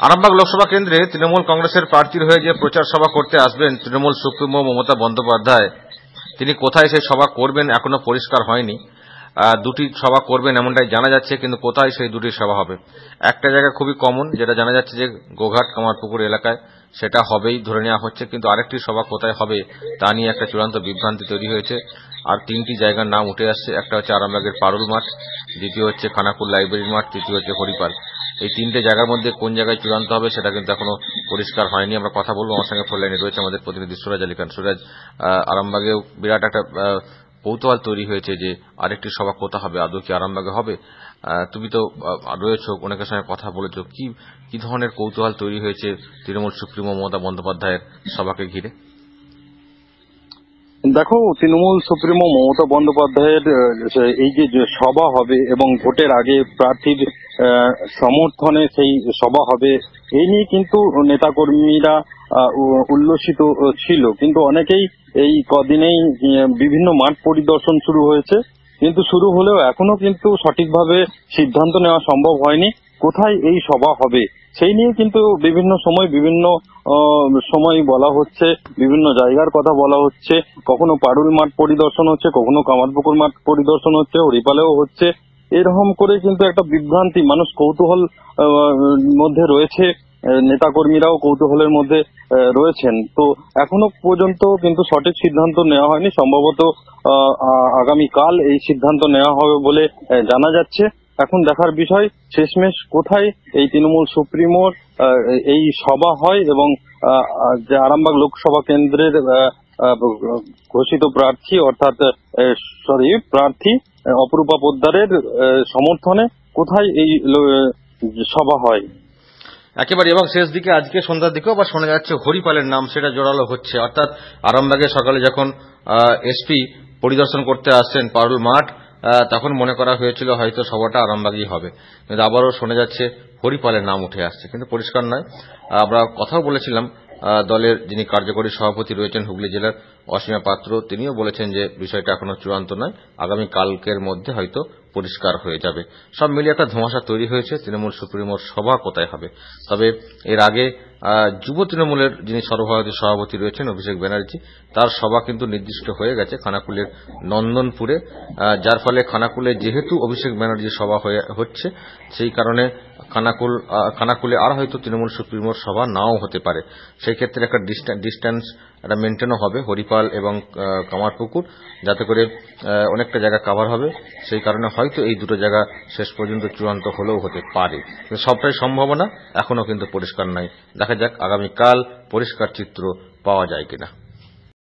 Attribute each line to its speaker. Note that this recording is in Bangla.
Speaker 1: আরামবাগ লোকসভা কেন্দ্রে তৃণমূল কংগ্রেসের প্রার্থীর হয়ে যে প্রচার সভা করতে আসবেন তৃণমূল সুপ্রিমো মমতা বন্দ্যোপাধ্যায়। তিনি কোথায় সেই সভা করবেন এখনও পরিষ্কার হয়নি। দুটি সভা করবেন এমনটাই জানা যাচ্ছে, কিন্তু কোথায় সেই দুটি সভা হবে? একটা জায়গা খুবই কমন যেটা জানা যাচ্ছে যে গোঘাট কামারপুকুর এলাকায় সেটা হবেই, ধরে নেওয়া হচ্ছে, কিন্তু আরেকটি সভা কোথায় হবে তা নিয়ে একটা চূড়ান্ত বিভ্রান্তি তৈরি হয়েছে। আর তিনটি জায়গার নাম উঠে আসছে, একটা হচ্ছে আরামবাগের পারুল মাঠ, দ্বিতীয় হচ্ছে খানাকুল লাইব্রেরি মাঠ, তৃতীয় হচ্ছে হরিপাল। এই তিনটে জায়গার মধ্যে কোন জায়গায় চূড়ান্ত হবে সেটা কিন্তু এখনও পরিষ্কার হয়নি, আমরা কথা বলব। আমার সঙ্গে ফোন লাইনে রয়েছে আমাদের প্রতিনিধি সুরাজ আলী খান। সুরাজ আরামবাগেও বিরাট একটা কৌতূহল তৈরি হয়েছে যে আরেকটি সভা কোথা হবে? আদৌ কি আরামবাগে হবে? তুমি তো রয়েছো, অনেকের সঙ্গে কথা বলেছ। কি কি ধরনের কৌতূহল তৈরি হয়েছে তৃণমূল সুপ্রিমো মমতা বন্দ্যোপাধ্যায়ের সভাকে ঘিরে?
Speaker 2: দেখো, তৃণমূল সুপ্রিমো মমতা বন্দ্যোপাধ্যায়ের এই যে সভা হবে এবং ভোটের আগে প্রার্থীর সমর্থনে সেই সভা হবে, এই নিয়ে কিন্তু নেতাকর্মীরা উল্লসিত ছিল। কিন্তু অনেকেই এই কদিনেই আহ, বিভিন্ন মাঠ পরিদর্শন শুরু হয়েছে। কিন্তু শুরু হলেও এখনও কিন্তু সঠিকভাবে সিদ্ধান্ত নেওয়া সম্ভব হয়নি। কোথায় এই সভা হবে সেই নিয়ে কিন্তু বিভিন্ন সময় বিভিন্ন সময় বলা হচ্ছে বিভিন্ন জায়গার কথা বলা হচ্ছে। কখনো পারুল মাঠ পরিদর্শন হচ্ছে কখনো কামারপুকুর মাঠ পরিদর্শন হচ্ছে হরিপালেও হচ্ছে। এরকম করে কিন্তু একটা বিভ্রান্তি মানুষ কৌতূহল মধ্যে রয়েছে। নেতাকর্মীরাও কৌতূহলের মধ্যে রয়েছেন। তো এখনও পর্যন্ত কিন্তু সঠিক সিদ্ধান্ত নেওয়া হয়নি। সম্ভবত আগামীকাল এই সিদ্ধান্ত নেওয়া হবে বলে জানা যাচ্ছে। এখন দেখার বিষয়, শেষমেশ কোথায় এই তৃণমূল সুপ্রিমোর এই সভা হয় এবং যে আরামবাগ লোকসভা কেন্দ্রের ঘোষিত প্রার্থী অর্থাৎ সরি, প্রার্থী অপরূপা পোদ্দারের সমর্থনে কোথায় এই সভা হয়?
Speaker 1: একেবারে এবং শেষ দিকে, আজকে সন্ধ্যার দিকেও আবার শোনা যাচ্ছে হরিপালের নাম, সেটা জোরালো হচ্ছে। অর্থাৎ আরামবাগে সকালে যখন এসপি পরিদর্শন করতে আসছেন পারুল মাঠ তখন মনে করা হয়েছিল হয়তো সভাটা আরামবাগই হবে। কিন্তু আবারও শোনা যাচ্ছে হরিপালের নাম উঠে আসছে। কিন্তু পরিষ্কার নয়, আমরা কথাও বলেছিলাম দলের যিনি কার্যকরী সভাপতি রয়েছেন হুগলি জেলার অসীমা পাত্র, তিনিও বলেছেন যে বিষয়টা এখনও চূড়ান্ত নয়। আগামী কালকের মধ্যে হয়তো পরিষ্কার হয়ে যাবে। সব মিলিয়ে একটা ধোঁয়াশা তৈরি হয়েছে, তৃণমূল সুপ্রিমোর সভা কোথায় হবে? তবে এর আগে যুব তৃণমূলের যিনি সর্বভারতীয় সভাপতি রয়েছেন অভিষেক ব্যানার্জি, তার সভা কিন্তু নির্দিষ্ট হয়ে গেছে খানাকুলের নন্দনপুরে যার ফলে খানাকুলে যেহেতু অভিষেক ব্যানার্জির সভা হচ্ছে, সেই কারণে খানাকুল আহ, খানাকুলে আর হয়তো তৃণমূল সুপ্রিমোর সভা নাও হতে পারে। সেই ক্ষেত্রে একটা ডিস্টেন্স একটা মেনটেনও হবে হরিপাল এবং কামারপুকুর যাতে করে অনেকটা জায়গা কাভার হবে। সেই কারণে হয়তো এই দুটো জায়গা শেষ পর্যন্ত চূড়ান্ত হলেও হতে পারে। সবটাই সম্ভাবনা এখনও কিন্তু পরিষ্কার নাই। দেখা যাক আগামীকাল পরিষ্কার চিত্র পাওয়া যায় কিনা।